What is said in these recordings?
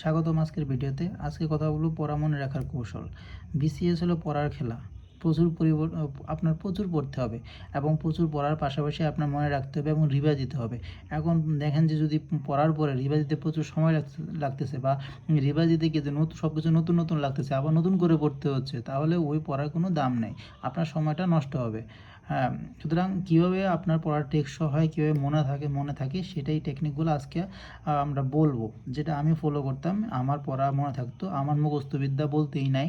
স্বাগতম আজকের ভিডিওতে। আজকে কথা বলব পড়া মনে রাখার কৌশল। বিসিএস হলো পড়ার খেলা। প্রচুর পরিবর্তন আপনার প্রচুর পড়তে হবে এবং প্রচুর পড়ার পাশাপাশি আপনার মনে রাখতে হবে এবং রিভাইজ দিতে হবে। এখন দেখেন যে যদি পড়ার পরে রিভাইজ দিতে প্রচুর সময় লাগতে- লাগতেছে বা রিভাইজ দিতে গিয়ে নতুন সব কিছু নতুন নতুন লাগতেছে, আবার নতুন করে পড়তে হচ্ছে, তাহলে ওই পড়ার কোনো দাম নেই। আপনার সময়টা নষ্ট হবে। হ্যাঁ সুতরাং কীভাবে আপনার পড়ার টেকসই হয়, কীভাবে মনে থাকে মনে থাকে, সেটাই টেকনিকগুলো আজকে আমরা বলব। যেটা আমি ফলো করতাম, আমার পড়া মনে থাকতো, আমার মুখস্থবিদ্যা বলতেই নাই।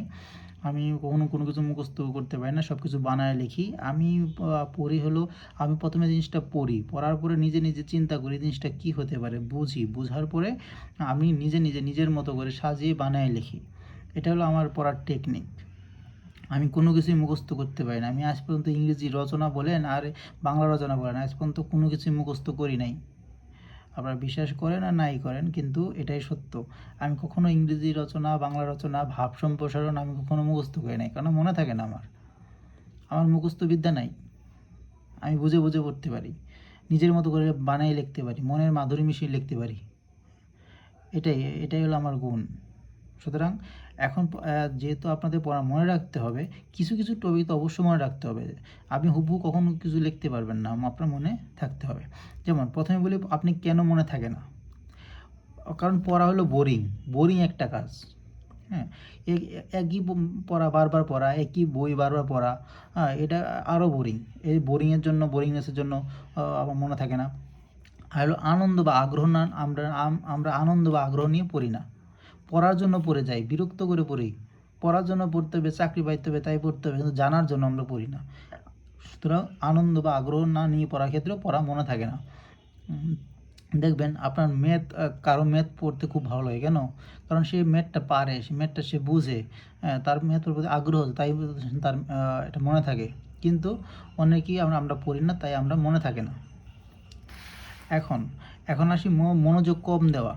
আমি কখনো কোনো কিছু মুখস্থ করতে পারি না সব কিছু বানায় লিখি। আমি পড়ি হলো, আমি প্রথমে জিনিসটা পড়ি। পড়ার পরে নিজে নিজে চিন্তা করি জিনিসটা কী হতে পারে, বুঝি। বুঝার পরে আমি নিজে নিজে নিজের মতো করে সাজিয়ে বানায় লিখি। এটা হলো আমার পড়ার টেকনিক আমি কোনো কিছুই মুখস্থ করতে পারি না। আমি আজ পর্যন্ত ইংরেজি রচনা বলেন আর বাংলা রচনা বলেন, আজ পর্যন্ত কোনো কিছুই মুখস্থ করি নাই। আপনারা বিশ্বাস করেন আর নাই করেন, কিন্তু এটাই সত্য। আমি কখনো ইংরেজি রচনা, বাংলা রচনা, ভাব সম্প্রসারণ আমি কখনো মুখস্থ করি নাই কারণ মনে থাকে না আমার। আমার মুখস্থ বিদ্যা নাই। আমি বুঝে বুঝে পড়তে পারি। নিজের মতো করে বানাই লিখতে পারি। মনের মাধুরী মিশিয়ে লিখতে পারি। এটাই এটাই হলো আমার গুণ। সুতরাং এখন যেহেতু আপনাদের পড়া মনে রাখতে হবে, কিছু কিছু টপিক তো অবশ্যই মনে রাখতে হবে। আপনি হুবহু কখনো কিছু লিখতে পারবেন না, আপনার মনে থাকতে হবে। যেমন, প্রথমে বলি, আপনি কেন মনে থাকে না? কারণ পড়া হলো বোরিং বোরিং একটা কাজ। হ্যাঁ একই পড়া বারবার পড়া, একই বই বারবার পড়া হ্যাঁ এটা আরও বোরিং। এই বোরিংয়ের জন্য, বোরিংনেসের জন্য আমার মনে থাকে না। আর হলো আনন্দ বা আগ্রহ না, আমরা আমরা আনন্দ বা আগ্রহ নিয়ে পড়ি না। পড়ার জন্য পড়ে যাই বিরক্ত করে পড়ি। পড়ার জন্য পড়তে হবে চাকরি পাইতে হবে তাই পড়তে হবে কিন্তু জানার জন্য আমরা পড়ি না। সুতরাং আনন্দ বা আগ্রহ না নিয়ে পড়ার ক্ষেত্রেও পড়া মনে থাকে না। দেখবেন আপনার ম্যাথ কারও ম্যাথ পড়তে খুব ভালো লাগে। কেন? কারণ সে ম্যাথটা পারে সে ম্যাথটা সে বুঝে হ্যাঁ, তার ম্যাথের প্রতি আগ্রহ তাই তার এটা মনে থাকে। কিন্তু অনেকেই আমরা আমরা পড়ি না তাই আমরা মনে থাকে না। এখন এখন আসি মনোযোগ কম দেওয়া।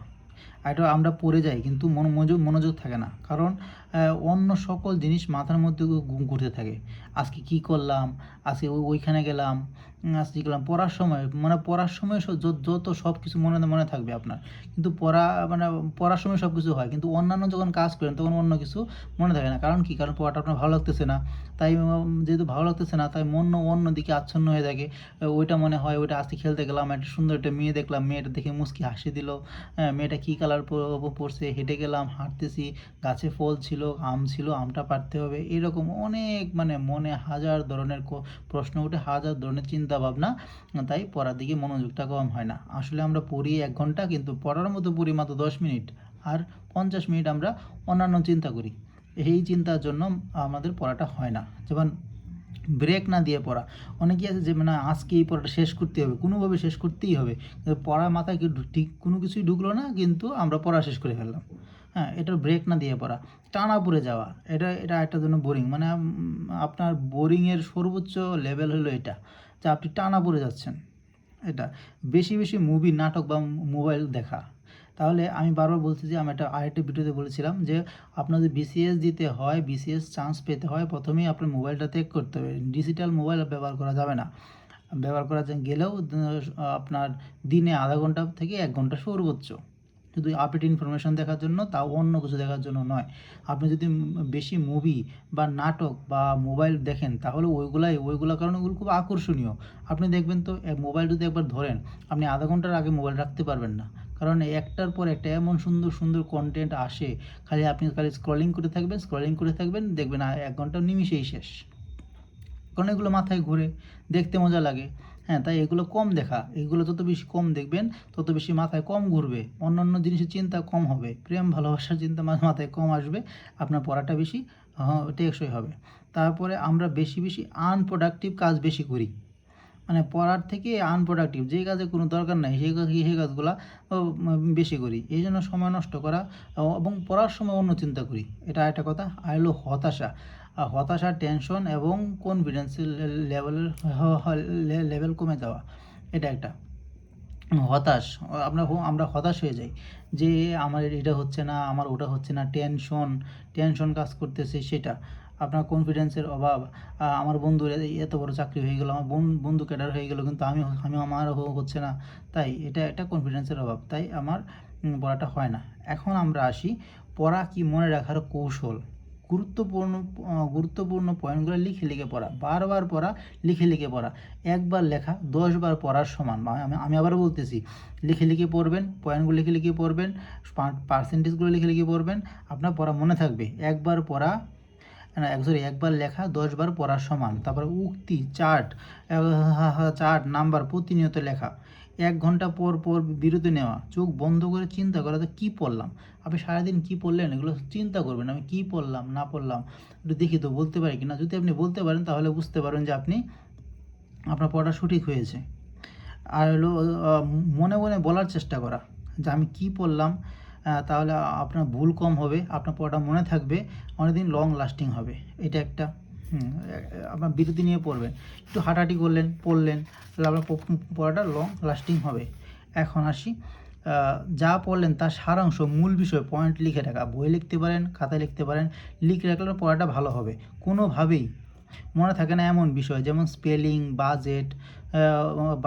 এটা আমরা পড়ে যাই, কিন্তু মন- মনোযোগ মনোযোগ থাকে না। কারণ অন্য সকল জিনিস মাথার মধ্যে ঘুরতে থাকে। আজকে কি করলাম? আজকে ওইখানে গেলাম। আজকে গেলাম পড়ার সময় মানে পড়ার সময় যত- সব কিছু মনে মনে থাকবে আপনার। কিন্তু পড়া মানে পড়ার সময় সব কিছু হয় কিন্তু অন্যান্য যখন কাজ করেন তখন অন্য কিছু মনে থাকে না। কারণ কি? কারণ পড়াটা আপনার ভালো লাগতেছে না। তাই যেহেতু ভালো লাগতেছে না তাই মন অন্য দিকে আচ্ছন্ন হয়ে থাকে। ওইটা মনে হয় ওইটা আজকে খেলতে গেলাম একটা সুন্দর একটা মেয়ে দেখলাম মেয়েটা দেখে মুচকি হাসি দিল। হ্যাঁ, মেয়েটা কী কালার পরছে? হেঁটে গেলাম হাঁটতেছি। গাছে ফল ছিল আম ছিল আমটা পারতে হবে। এরকম অনেক মানে মনে হাজার ধরনের প্রশ্ন উঠে হাজার ধরনের চিন্তা ভাবনা তাই পড়ার দিকে মনোযোগটা কম হয় না। আসলে আমরা পড়ি এক ঘণ্টা, কিন্তু পড়ার মতো পড়ি মাত্র দশ মিনিট, আর পঞ্চাশ মিনিট আমরা অন্যান্য চিন্তা করি। এই চিন্তার জন্য আমাদের পড়াটা হয় না। যেমন ব্রেক না দিয়ে পড়া। অনেকেই আছে যে মানে আজকে এই পড়াটা শেষ করতে হবে। কোনোভাবে শেষ করতেই হবে। পড়া মাথায় ঠিক কোনো কিছুই ঢুকলো না, কিন্তু আমরা পড়া শেষ করে ফেললাম। হ্যাঁ এটা ব্রেক না দিয়ে পড়া। টানা পড়ে যাওয়া, এটা এটা একটা জন্য বোরিং মানে আপনার বোরিংয়ের সর্বোচ্চ লেভেল হলো এটা। যে আপনি টানা পড়ে যাচ্ছেন। এটা বেশি বেশি মুভি নাটক বা মোবাইল দেখা। তাহলে আমি বারবার বলছি যে, আমি একটা আরেকটা ভিডিওতে বলেছিলাম যে আপনার যদি বিসিএস দিতে হয় বিসিএস চান্স পেতে হয়, প্রথমেই আপনার মোবাইলটা ত্যাগ করতে হবে। ডিজিটাল মোবাইল ব্যবহার করা যাবে না। ব্যবহার করা গেলেও, আপনার দিনে আধা ঘণ্টা থেকে এক ঘণ্টা সর্বোচ্চ শুধু আপডেট ইনফরমেশন দেখার জন্য, তাও অন্য কিছু দেখার জন্য নয়। আপনি যদি বেশি মুভি বা নাটক বা মোবাইল দেখেন, তাহলে ওইগুলাই ওইগুলো কারণে ওগুলো খুব আকর্ষণীয়। আপনি দেখবেন তো মোবাইল যদি একবার ধরেন, আপনি আধা ঘণ্টার আগে মোবাইল রাখতে পারবেন না। কারণ একটার পর একটা এমন সুন্দর সুন্দর কন্টেন্ট আসে, খালি আপনি খালি স্ক্রলিং করে থাকবেন স্ক্রলিং করে থাকবেন, দেখবেন এক ঘণ্টা নিমিশেই শেষ। কারণ এগুলো মাথায় ঘুরে, দেখতে মজা লাগে। হ্যাঁ তাই এগুলো কম দেখা। এগুলো যত বেশি কম দেখবেন, তত বেশি মাথায় কম ঘুরবে। অন্যান্য জিনিসের চিন্তা কম হবে। প্রেম, ভালোবাসার চিন্তা মাথায় কম আসবে। আপনার পড়াটা বেশি টেকসই হবে। তারপরে আমরা বেশি বেশি আনপ্রোডাক্টিভ কাজ বেশি করি। মানে পড়ার থেকে আনপ্রোডাক্টিভ যে কাজে কোনো দরকার নাই সেই কাজ সেই কাজগুলো বেশি করি। এই জন্য সময় নষ্ট করা, এবং পড়ার সময় অন্য চিন্তা করি। এটা একটা কথা, আর হলো হতাশা। হতাশা টেনশন এবং কনফিডেন্সের লেভেলের লেভেল কমে যাওয়া। এটা একটা। হতাশ, আমরা আমরা হতাশ হয়ে যাই যে আমার এটা হচ্ছে না, আমার ওটা হচ্ছে না টেনশন টেনশন কাজ করতেছে সেটা। আপনার কনফিডেন্সের অভাব। আমার বন্ধুর এত বড় চাকরি হয়ে গেল, আমার বন- বন্ধু ক্যাডার হয়ে গেলো, কিন্তু আমি আমি আমার হচ্ছে না। তাই এটা একটা কনফিডেন্সের অভাব। তাই আমার পড়াটা হয় না। এখন আমরা আসি পড়া কি মনে রাখার কৌশল। গুরুত্বপূর্ণ গুরুত্বপূর্ণ পয়েন্টগুলো লিখে লিখে পড়া। বারবার পড়া, লিখে লিখে পড়া। একবার লেখা, দশবার পড়ার সমান। আমি আমি আবার বলতেছি, লিখে লিখে পড়বেন পয়েন্টগুলো লিখে লিখে পড়বেন পার্সেন্টেজগুলো লিখে লিখে পড়বেন, আপনার পড়া মনে থাকবে। একবার পড়া সরি একবার লেখা, দশবার পড়ার সমান। তারপরে উক্তি চার্ট চার্ট নাম্বার প্রতিনিয়ত লেখা। এক ঘণ্টা পর পর বিরতি নেওয়া, চোখ বন্ধ করে চিন্তা করা, তো কী পড়লাম? আপনি সারাদিন কী পড়লেন? এগুলো চিন্তা করবেন। আমি কী পড়লাম? না পড়লাম? একটু দেখি তো বলতে পারি কি না যদি আপনি বলতে পারেন, তাহলে বুঝতে পারেন যে আপনি, আপনার পড়া সঠিক হয়েছে। আর হলো মনে মনে বলার চেষ্টা করা যে আমি কী পড়লাম তাহলে আপনার ভুল কম হবে, আপনার পড়াটা মনে থাকবে, অনেকদিন লং লাস্টিং হবে। এটা একটা। আপনার বিরতি নিয়ে পড়বেন। একটু হাঁটাহাঁটি করলেন, পড়লেন, তাহলে আপনার পড়াটা লং লাস্টিং হবে। এখন আসি যা পড়লেন তার সারাংশ মূল বিষয় পয়েন্ট লিখে রাখা। বই লিখতে পারেন, খাতায় লিখতে পারেন, লিখে রাখলে পড়াটা ভালো হবে। কোনোভাবেই মনে থাকে না এমন বিষয়, যেমন স্পেলিং বাজেট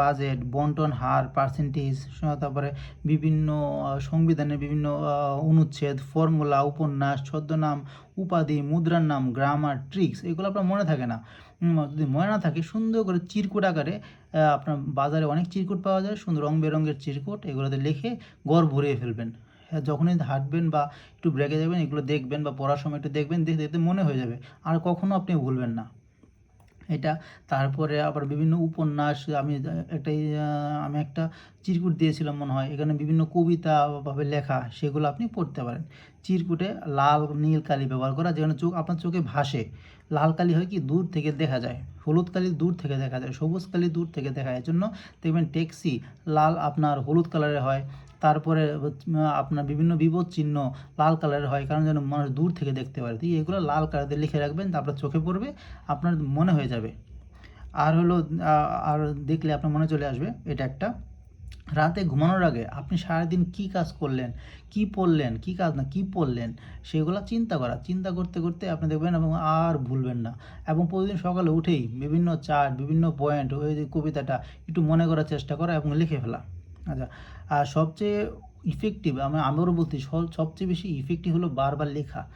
বাজেট বন্টন হার পার্সেন্টেজ তারপরে বিভিন্ন সংবিধানের বিভিন্ন অনুচ্ছেদ ফর্মুলা উপন্যাস, ছদ্মনাম, উপাধি, মুদ্রার নাম গ্রামার ট্রিক্স এগুলো আপনার মনে থাকে না। যদি মনে না থাকে, সুন্দর করে চিরকুট আকারে আপনার বাজারে অনেক চিরকুট পাওয়া যায়, সুন্দর রং বেরঙের চিরকুট, এগুলোতে লিখে গড় ভরিয়ে ফেলবেন। হ্যাঁ যখনই হাঁটবেন বা একটু ব্রেকে যাবেন, এগুলো দেখবেন বা পড়ার সময় একটু দেখবেন, দেখতে দেখতে মনে হয়ে যাবে। আর কখনো আপনি ভুলবেন না। এটা। তারপরে আবার বিভিন্ন উপন্যাস, আমি একটা আমি একটা চিরকুট দিয়েছিলাম মনে হয়। এখানে বিভিন্ন কবিতা ভাবে লেখা, সেগুলো আপনি পড়তে পারেন। চিরকুটে লাল নীল কালি ব্যবহার করা, যেখানে চোখ, আপনার চোখে ভাসে। লাল কালি হয় কি? দূর থেকে দেখা যায়। হলুদ কালি দূর থেকে দেখা যায়। সবুজ কালি দূর থেকে দেখা যায়। জন্য দেখবেন ট্যাক্সি লাল আপনার হলুদ কালারের হয়। তারপরে আপনার বিভিন্ন বিপদ চিহ্ন লাল কালারের হয়, কারণ যেন মানুষ দূর থেকে দেখতে পারে। তো এগুলো লাল কালারে লিখে রাখবেন, তারপর চোখে পড়বে, আপনার মনে হয়ে যাবে। আর হলো আর দেখলে আপনার মনে চলে আসবে, এটা একটা। রাতে ঘুমানোর আগে আপনি সারাদিন কি কাজ করলেন, কি পড়লেন, কি কাজ না কি পড়লেন, সেগুলো চিন্তা করা। চিন্তা করতে করতে আপনি দেখবেন এবং আর ভুলবেন না। এবং প্রতিদিন সকালে উঠেই বিভিন্ন চার্ট, বিভিন্ন পয়েন্ট, ওই যে কবিতাটা একটু মনে করার চেষ্টা করা এবং লিখে ফেলা। আচ্ছা আর সবচেয়ে ইফেক্টিভ আমি আবারও বলছি সবচেয়ে বেশি ইফেক্টিভ হলো বারবার লেখা।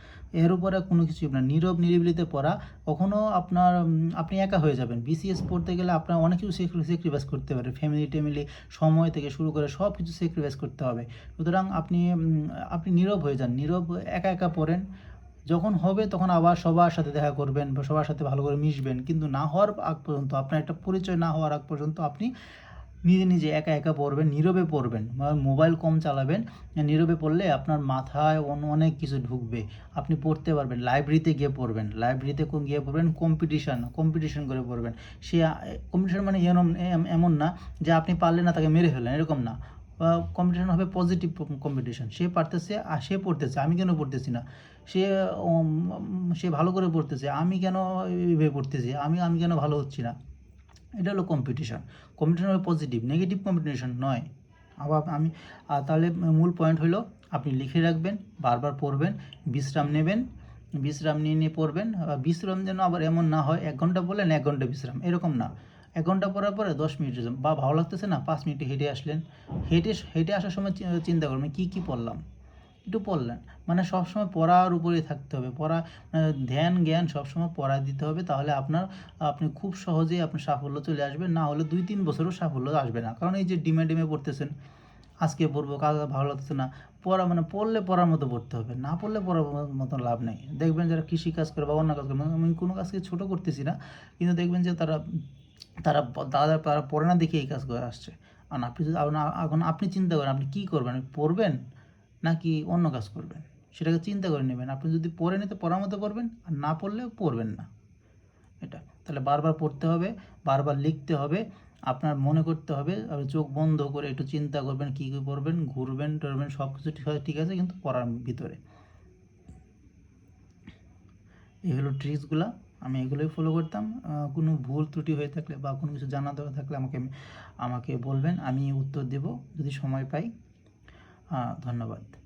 এর উপরে কোনো কিছু না নীরব নিরিবিলিতে পড়া কখনও আপনার আপনি একা হয়ে যাবেন। বিসিএস পড়তে গেলে আপনার অনেক কিছু স্যাক্রিফাইস করতে পারে ফ্যামিলি টেমিলি সময় থেকে শুরু করে সব কিছু স্যাক্রিফাইস করতে হবে। সুতরাং আপনি আপনি নীরব হয়ে যান। নীরব একা একা পড়েন। যখন হবে তখন আবার সবার সাথে দেখা করবেন বা সবার সাথে ভালো করে মিশবেন। কিন্তু না হওয়ার আগ পর্যন্ত, আপনার একটা পরিচয় না হওয়ার আগ পর্যন্ত আপনি নিজে নিজে একা একা পড়বেন, নীরবে পড়বেন মোবাইল কম চালাবেন, নীরবে পড়লে আপনার মাথায় অন- অনেক কিছু ঢুকবে। আপনি পড়তে পারবেন লাইব্রেরিতে গিয়ে পড়বেন লাইব্রেরিতে গিয়ে পড়বেন কম্পিটিশন কম্পিটিশন করে পড়বেন। সে কম্পিটিশন মানে এরম এমন না যে আপনি পারলে না তাকে মেরে ফেলেন এরকম না। কম্পিটিশন হবে পজিটিভ কম্পিটিশন সে পারতেছে আর সে পড়তেছে, আমি কেন পড়তেছি না? সে সে ভালো করে পড়তেছে, আমি কেন এইভাবে পড়তেছি? আমি আমি কেন ভালো হচ্ছি না? এটা হলো কম্পিটিশন কম্পিটিশন হবে পজিটিভ নেগেটিভ কম্পিটিশন নয়। আবার আমি তাহলে মূল পয়েন্ট হলো, আপনি লিখে রাখবেন, বারবার পড়বেন, বিশ্রাম নেবেন, বিশ্রাম নিয়ে নিয়ে পড়বেন বিশ্রাম যেন আবার এমন না হয়, এক ঘণ্টা বললেন এক ঘণ্টা বিশ্রাম, এরকম না। এক ঘণ্টা পড়ার পরে দশ মিনিট বা ভালো লাগতেছে না, পাঁচ মিনিট হেঁটে আসলেন। হেঁটে হেঁটে আসার সময় চিন্তা করবেন কী কী পড়লাম? একটু পড়লেন। মানে সবসময় পড়ার উপরেই থাকতে হবে। পড়া ধ্যান, জ্ঞান সবসময় পড়া দিতে হবে। তাহলে আপনার, আপনি খুব সহজেই আপনার সাফল্য চলে আসবে না হলে দুই তিন বছরও সাফল্য আসবে না। কারণ এই যে ডিমে ডিমে পড়তেছেন, আজকে পড়ব, কাল ভালো লাগতেছে না। পড়া মানে পড়লে পড়ার মতো পড়তে হবে। না পড়লে পড়ার মতো লাভ নেই। দেখবেন যারা কৃষি কাজ করে বা অন্য কাজ করে, আমি কোনো কাজকে ছোটো করতেছি না, কিন্তু দেখবেন যে তারা তারা দাদা তারা পড়ে না দেখে এই কাজ করে আসছে। আর আপনি যদি এখন আপনি চিন্তা করেন, আপনি কী করবেন? পড়বেন? নাকি অন্য কাজ করবেন? সেটাকে চিন্তা করে নেবেন। আপনি যদি পড়ে নিতে পড়ার মতো পড়বেন আর না পড়লেও পড়বেন না। এটা। তাহলে বারবার পড়তে হবে, বারবার লিখতে হবে, আপনার মনে করতে হবে আর চোখ বন্ধ করে একটু চিন্তা করবেন, কী কী পড়বেন, ঘুরবেন, টরবেন সব কিছু ঠিক ঠিক আছে কিন্তু পড়ার ভিতরে। এই হলো ট্রিক্সগুলো আমি এগুলোই ফলো করতাম। কোনো ভুল ত্রুটি হয়ে থাকলে বা কোনো কিছু জানা দেওয়া থাকলে আমাকে আমাকে বলবেন, আমি উত্তর দেব। যদি সময় পাই ধন্যবাদ।